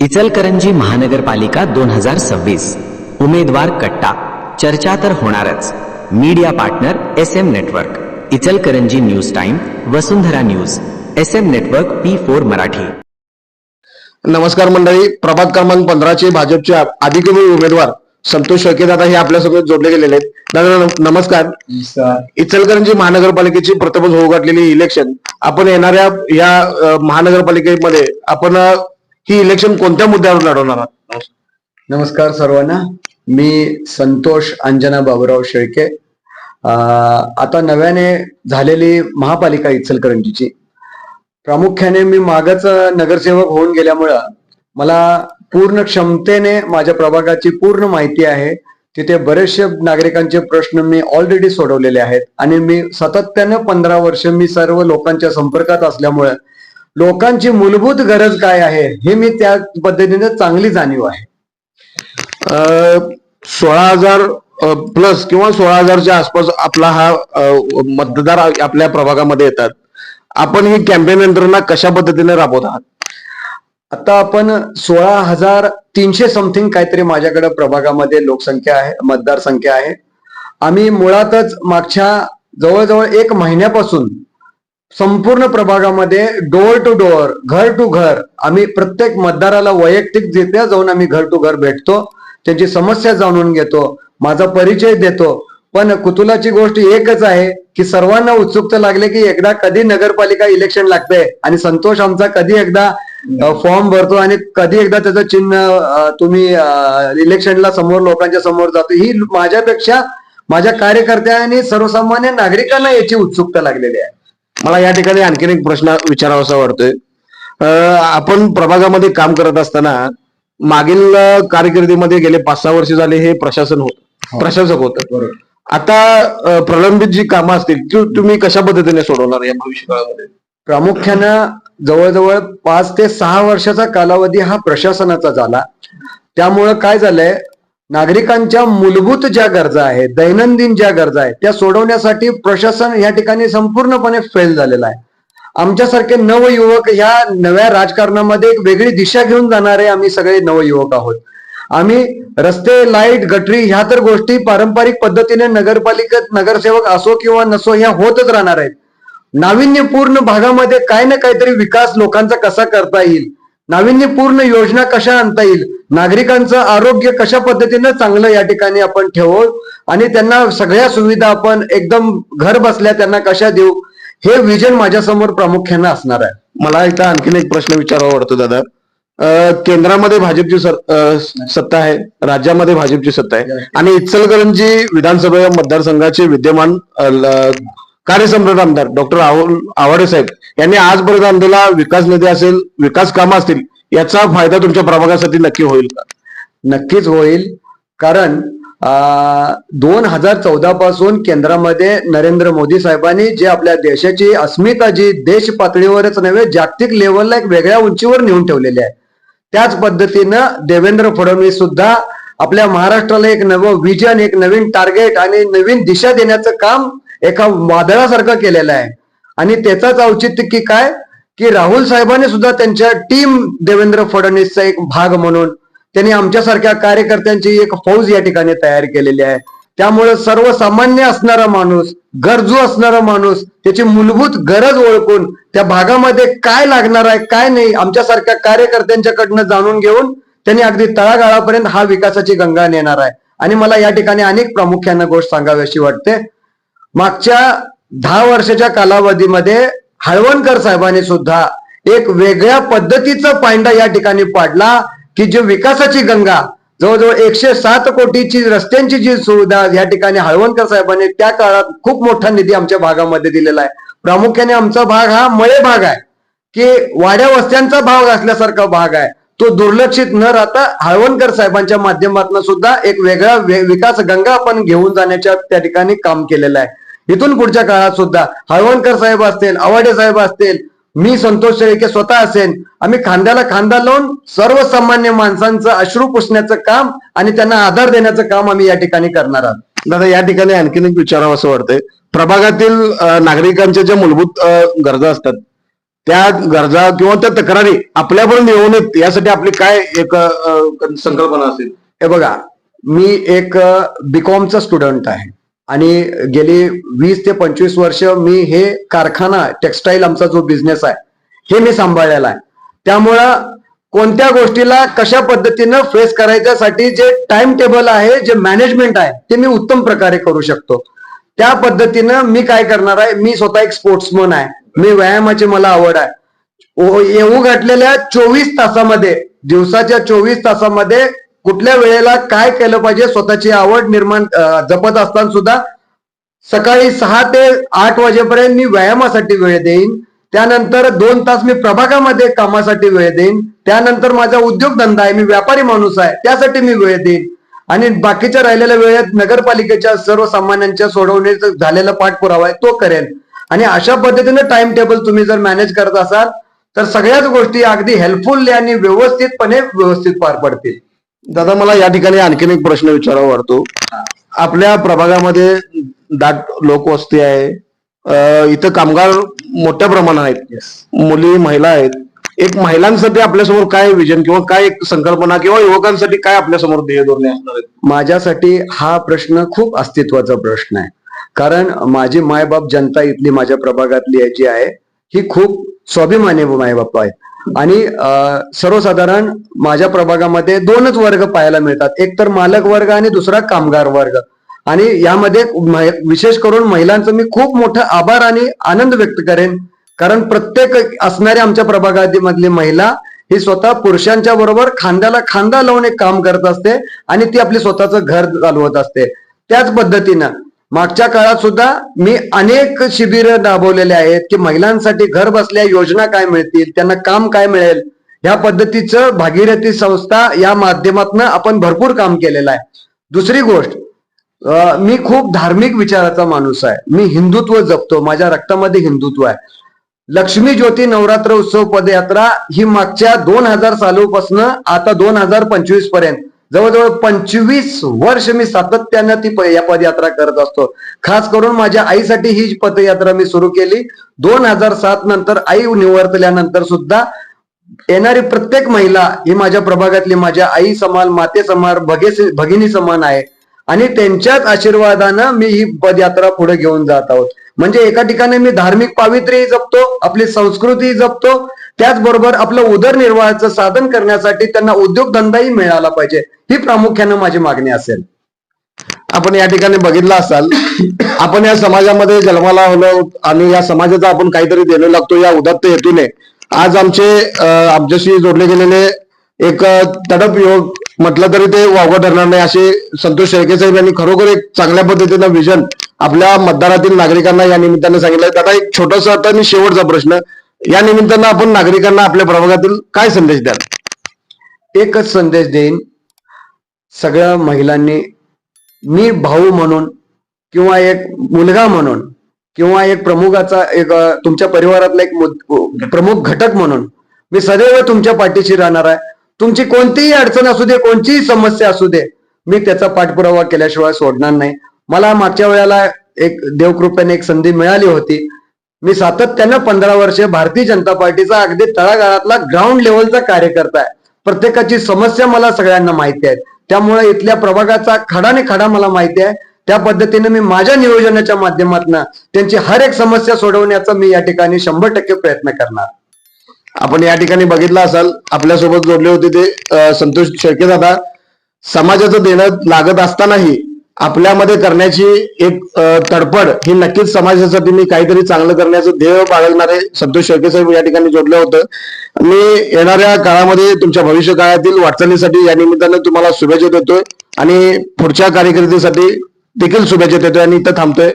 इचलकरंजी महानगरपालिका दोन हजार सव्वीस. उमेदवार कट्टा. चर्चा तर होणारच. Media partner S M network. Ichalkaranji news time Vasundhara news. S M network P four Marathi. नमस्कार मंडळी. प्रभाग क्रमांक पंधराचे भाजपचे अधिकृत उमेदवार संतोष शेळके दादा हे आपल्यासोबत जोडले गेलेले आहेत. दादा नमस्कार. इचलकरंजी महानगरपालिकेची प्रथमच होऊ घातलेली इलेक्शन आपण येणाऱ्या या महानगरपालिकेमध्ये आपण ही इलेक्शन कोणत्या मुद्द्यावर लढवणार आहात? नमस्कार सर्वांना. मी संतोष अंजना बाबूराव शेळके. आता नव्याने झालेली महापालिका इचलकरंजीची. प्रामुख्याने मी मागच नगरसेवक होऊन गेल्यामुळं मला पूर्ण क्षमतेने माझ्या प्रभागाची पूर्ण माहिती आहे. तिथे बरेचसे नागरिकांचे प्रश्न मी ऑलरेडी सोडवलेले आहेत. आणि मी सातत्यानं पंधरा वर्ष मी सर्व लोकांच्या संपर्कात असल्यामुळे लोकांची मूलभूत गरज काय आहे हे मी त्या पद्धतीने चांगली जाणीव आहे. सोळा हजार प्लस किंवा सोळा हजारच्या आसपास आपला हा मतदार आपल्या प्रभागामध्ये येतात. आपण ही कॅम्पेन यंत्रणा कशा पद्धतीने राबवत आहात? आता आपण सोळा हजार तीनशे समथिंग काहीतरी माझ्याकडे प्रभागामध्ये लोकसंख्या आहे मतदारसंख्या आहे. आम्ही मुळातच मागच्या जवळजवळ एक महिन्यापासून संपूर्ण प्रभागामध्ये डोअर टू डोअर घर टू घर आम्ही प्रत्येक मतदाराला वैयक्तिक जिथे जाऊन आम्ही घर टू घर भेटतो. त्यांची समस्या जाणून घेतो माझा परिचय देतो. पण कुतुलाची गोष्ट एकच आहे की सर्वांना उत्सुकता लागले की एकदा कधी नगरपालिका इलेक्शन लागते आणि संतोष आमचा कधी एकदा फॉर्म भरतो आणि कधी एकदा त्याचं चिन्ह तुम्ही इलेक्शनला समोर लोकांच्या समोर जातो. ही माझ्यापेक्षा माझ्या कार्यकर्त्या आणि सर्वसामान्य नागरिकांना याची उत्सुकता लागलेली आहे. मला या ठिकाणी आणखीन एक प्रश्न विचारावासा वाटतोय. आपण प्रभागामध्ये काम करत असताना मागील कारकिर्दीमध्ये गेले पाच सहा वर्ष झाले हे प्रशासन होत. प्रशासक होत. आता प्रलंबित जी कामं असतील ती तुम्ही कशा पद्धतीने सोडवणार या भविष्य काळामध्ये? प्रामुख्यानं जवळजवळ पाच ते सहा वर्षाचा कालावधी हा प्रशासनाचा झाला. त्यामुळं काय झालंय नागरिकांच्या मूलभूत ज्या गरजा आहेत दैनंदिन ज्या गरजा आहेत त्या सोडवण्यासाठी प्रशासन या ठिकाणी संपूर्णपणे फेल झालेलं आहे. आमच्यासारखे नवयुवक ह्या नव्या राजकारणामध्ये एक वेगळी दिशा घेऊन जाणारे आम्ही सगळे नवयुवक आहोत. आम्ही रस्ते लाइट गटरी ह्या तर गोष्टी पारंपरिक पद्धतीने नगरपालिकेत नगरसेवक असो किंवा नसो ह्या होतच राहणार आहेत. नाविन्यपूर्ण भागामध्ये काही ना काहीतरी विकास लोकांचा कसा करता येईल? नाविन्यपूर्ण योजना कशा आणता येईल? नागरिकांचं आरोग्य कशा पद्धतीनं चांगलं या ठिकाणी आपण ठेवू? आणि त्यांना सगळ्या सुविधा आपण एकदम घर बसल्या त्यांना कशा देऊ? हे विजन माझ्यासमोर प्रामुख्यानं असणार आहे. मला इथं आणखीन एक प्रश्न विचारावा वाटतो दादा. केंद्रामध्ये भाजपची सत्ता आहे राज्यामध्ये भाजपची सत्ता आहे. आणि इचलकरंजी विधानसभा मतदारसंघाचे विद्यमान कार्यसम्राट आमदार डॉक्टर राहुल आवाडे साहेब यांनी आजपर्यंत आणलेला विकास निधी असेल विकास कामं असतील याचा फायदा तुमच्या प्रभागासाठी नक्की होईल का? नक्कीच होईल. कारण दोन हजार चौदा पासून केंद्रामध्ये नरेंद्र मोदी साहेबांनी जे आपल्या देशाची अस्मिता जी देश पातळीवरच नव्हे जागतिक लेवलला एक वेगळ्या उंचीवर नेऊन ठेवलेली आहे. त्याच पद्धतीनं देवेंद्र फडणवीस सुद्धा आपल्या महाराष्ट्राला एक नवं विजन एक नवीन टार्गेट आणि नवीन दिशा देण्याचं काम एका वादळासारखं केलेलं आहे. आणि त्याचाच औचित्य की काय? की राहुल साहेबांनी सुद्धा त्यांच्या टीम देवेंद्र फडणवीसचा एक भाग म्हणून त्यांनी आमच्यासारख्या कार्यकर्त्यांची एक फौज या ठिकाणी तयार केलेली आहे. त्यामुळे सर्वसामान्य असणारा माणूस गरजू असणारा माणूस त्याची मूलभूत गरज ओळखून त्या भागामध्ये काय लागणार आहे काय नाही आमच्यासारख्या कार्यकर्त्यांच्याकडनं जाणून घेऊन त्यांनी अगदी तळागाळापर्यंत हा विकासाची गंगा नेणार आहे. आणि मला या ठिकाणी अनेक प्रामुख्यानं गोष्ट सांगावी अशी वाटते. मागच्या दहा वर्षाच्या कालावधीमध्ये हळवणकर साहेबांनी सुद्धा एक वेगळ्या पद्धतीचा पायंडा या ठिकाणी पाडला की जी विकासाची गंगा जवळजवळ एकशे सात कोटीची रस्त्यांची जी सुविधा या ठिकाणी हळवणकर साहेबांनी त्या काळात खूप मोठा निधी आमच्या भागामध्ये दिलेला आहे. प्रामुख्याने आमचा भाग हा मळे भाग आहे की वाड्या वस्त्यांचा भाग असल्यासारखा भाग आहे. तो दुर्लक्षित न राहता हळवणकर साहेबांच्या माध्यमातून सुद्धा एक वेगळा वे- विकास गंगा आपण घेऊन जाण्याच्या त्या ठिकाणी काम केलेलं आहे. इथून पुढच्या काळात सुद्धा हळवणकर साहेब असतील आवाडे साहेब असतील मी संतोष शेळके स्वतः असेल आम्ही खांद्याला खांदा लावून सर्वसामान्य माणसांचं अश्रू पुसण्याचं काम आणि त्यांना आधार देण्याचं काम आम्ही या ठिकाणी करणार आहोत. दादा या ठिकाणी आणखीन एक विचारावं असं वाटतंय. प्रभागातील नागरिकांच्या ज्या मूलभूत गरजा असतात त्या गरजा किंवा त्या तक्रारी आपल्यापर्यंत येऊ नयेत यासाठी आपली काय एक संकल्पना असेल? हे बघा मी एक बीकॉमचा स्टुडंट आहे. आणि गेली वीस ते पंचवीस वर्ष मी हे कारखाना टेक्सटाईल आमचा जो बिझनेस आहे हे मी सांभाळलेला आहे. त्यामुळं कोणत्या गोष्टीला कशा पद्धतीनं फेस करायच्यासाठी जे टाइम टेबल आहे जे मॅनेजमेंट आहे ते मी उत्तम प्रकारे करू शकतो. त्या पद्धतीनं मी काय करणार आहे मी स्वतः एक स्पोर्ट्समन आहे. मी व्यायामाची मला आवड आहे. येऊ घातलेल्या चोवीस तासामध्ये दिवसाच्या चोवीस तासामध्ये कुठल्या वेळेला काय केलं पाहिजे? स्वतःची आवड निर्माण जपत असताना सुद्धा सकाळी सहा ते आठ वाजेपर्यंत मी व्यायामासाठी वेळ देईन. त्यानंतर दोन तास मी प्रभागामध्ये कामासाठी वेळ देईन. त्यानंतर माझा उद्योगधंदा आहे मी व्यापारी माणूस आहे त्यासाठी मी वेळ देईन. आणि बाकीच्या राहिलेल्या वेळेत नगरपालिकेच्या सर्वसामान्यांच्या सोडवण्याचा झालेला पाठपुरावा आहे तो करेन. आणि अशा पद्धतीने टाइम टेबल तुम्ही जर मॅनेज करत असाल तर सगळ्याच गोष्टी अगदी हेल्पफुल आणि व्यवस्थितपणे व्यवस्थित पार पडतील. दादा मला या ठिकाणी आणखीन एक प्रश्न विचारावा वाटतो. आपल्या प्रभागामध्ये दाट लोकवस्ती आहे. इथं कामगार मोठ्या प्रमाणात आहेत. मुली महिला आहेत. एक महिलांसाठी आपल्यासमोर काय विजन किंवा काय एक संकल्पना किंवा युवकांसाठी काय आपल्यासमोर ध्येय धोरणे असणार आहेत? माझ्यासाठी हा प्रश्न खूप अस्तित्वाचा प्रश्न आहे. कारण माझी मायबाप जनता इथली माझ्या प्रभागातली जी आहे ही खूप स्वाभिमानी मायबाप आहेत आणि सर्वसाधारण माझ्या प्रभागामध्ये दोनच वर्ग पाहायला मिळतात. एक तर मालक वर्ग आणि दुसरा कामगार वर्ग. आणि यामध्ये विशेष करून महिलांचं मी खूप मोठं आभार आणि आनंद व्यक्त करेन. कारण प्रत्येक असणाऱ्या आमच्या प्रभागामधली महिला ही स्वतः पुरुषांच्या बरोबर खांद्याला खांदा लावून एक काम करत असते आणि ती आपली स्वतःचं घर चालवत असते. त्याच पद्धतीनं मागच्या काळात सुद्धा मी अनेक शिबिर राबवलेले आहेत की महिलांसाठी घर बसल्या योजना काय मिळतील त्यांना काम काय मिळेल ह्या पद्धतीचं भागीरथी संस्था या माध्यमातून आपण भरपूर काम केलेलं आहे. दुसरी गोष्ट अं, मी खूप धार्मिक विचाराचा माणूस आहे. मी हिंदुत्व जपतो माझ्या रक्तामध्ये हिंदुत्व आहे. लक्ष्मी ज्योती नवरात्र उत्सव पदयात्रा ही मागच्या दोन हजार सालूपासून आता दोन हजार पंचवीसपर्यंत जवळजवळ पंचवीस वर्ष मी सातत्यानं ती या पदयात्रा करत असतो. खास करून माझ्या आईसाठी ही पदयात्रा मी सुरू केली दोन हजार सात नंतर आई निवर्तल्यानंतर सुद्धा येणारी प्रत्येक महिला ही माझ्या प्रभागातली माझ्या आई समान माते समान भगे भगिनी समान आहे. आणि त्यांच्याच आशीर्वादानं मी ही पदयात्रा पुढे घेऊन जात आहोत. म्हणजे एका ठिकाणी मी धार्मिक पावित्र्यही जपतो आपली संस्कृती जपतो त्याचबरोबर आपलं उदरनिर्वाहाचं साधन करण्यासाठी त्यांना उद्योगधंदाही मिळाला पाहिजे ही प्रामुख्यानं माझी मागणी असेल. आपण या ठिकाणी बघितलं असाल आपण या समाजामध्ये जन्माला आलो आणि या समाजाचा आपण काहीतरी देणं लागतो या उदात्त हेतूने. आज आमचे आमच्याशी जोडले गेलेले एक तडप योग म्हटलं तरी ते वावगं ठरणार नाही असे संतोष शेळके साहेब यांनी खरोखर एक चांगल्या पद्धतीनं विजन आपल्या मतदारातील नागरिकांना या निमित्ताने सांगितलं. दादा एक छोटासा आता आणि शेवटचा प्रश्न. या निमित्तानं आपण नागरिकांना आपल्या प्रभागातील काय संदेश द्याल? एकच संदेश देईन. सगळ्या महिलांनी मी भाऊ म्हणून किंवा एक मुलगा म्हणून किंवा एक प्रमुखाचा एक तुमच्या परिवारातला एक प्रमुख घटक म्हणून मी सदैव तुमच्या पाठीशी राहणार आहे. तुमची कोणतीही अडचण असू दे कोणतीही समस्या असू दे मी त्याचा पाठपुरावा केल्याशिवाय सोडणार नाही. मला मागच्या वेळेला एक देवकृपेने एक संधी मिळाली होती. मी सातत्यानं पंधरा वर्षे भारतीय जनता पार्टीचा अगदी तळागाळातला ग्राउंड लेवलचा कार्यकर्ता आहे. प्रत्येकाची समस्या मला सगळ्यांना माहिती आहे. त्यामुळे इथल्या प्रभागाचा खडाने खडा मला माहिती आहे. त्या पद्धतीने मी माझ्या नियोजनाच्या माध्यमातून त्यांची हर एक समस्या सोडवण्याचा मी या ठिकाणी शंभर टक्के प्रयत्न करणार. आपण या ठिकाणी बघितलं असाल आपल्यासोबत जोडले होते ते संतोष शेळके दादा. समाजाचं देणं लागत असतानाही आपल्यामध्ये करण्याची एक तडपड ही नक्कीच समाजासाठी मी काहीतरी चांगलं करण्याचं ध्येय बाळगणारे संतोष शेळके साहेब या ठिकाणी जोडलं होतं. मी येणाऱ्या काळामध्ये तुमच्या भविष्य काळातील वाटचालीसाठी या निमित्तानं तुम्हाला शुभेच्छा देतोय आणि पुढच्या कार्यकिर्दीसाठी देखील शुभेच्छा देतोय आणि इथं थांबतोय.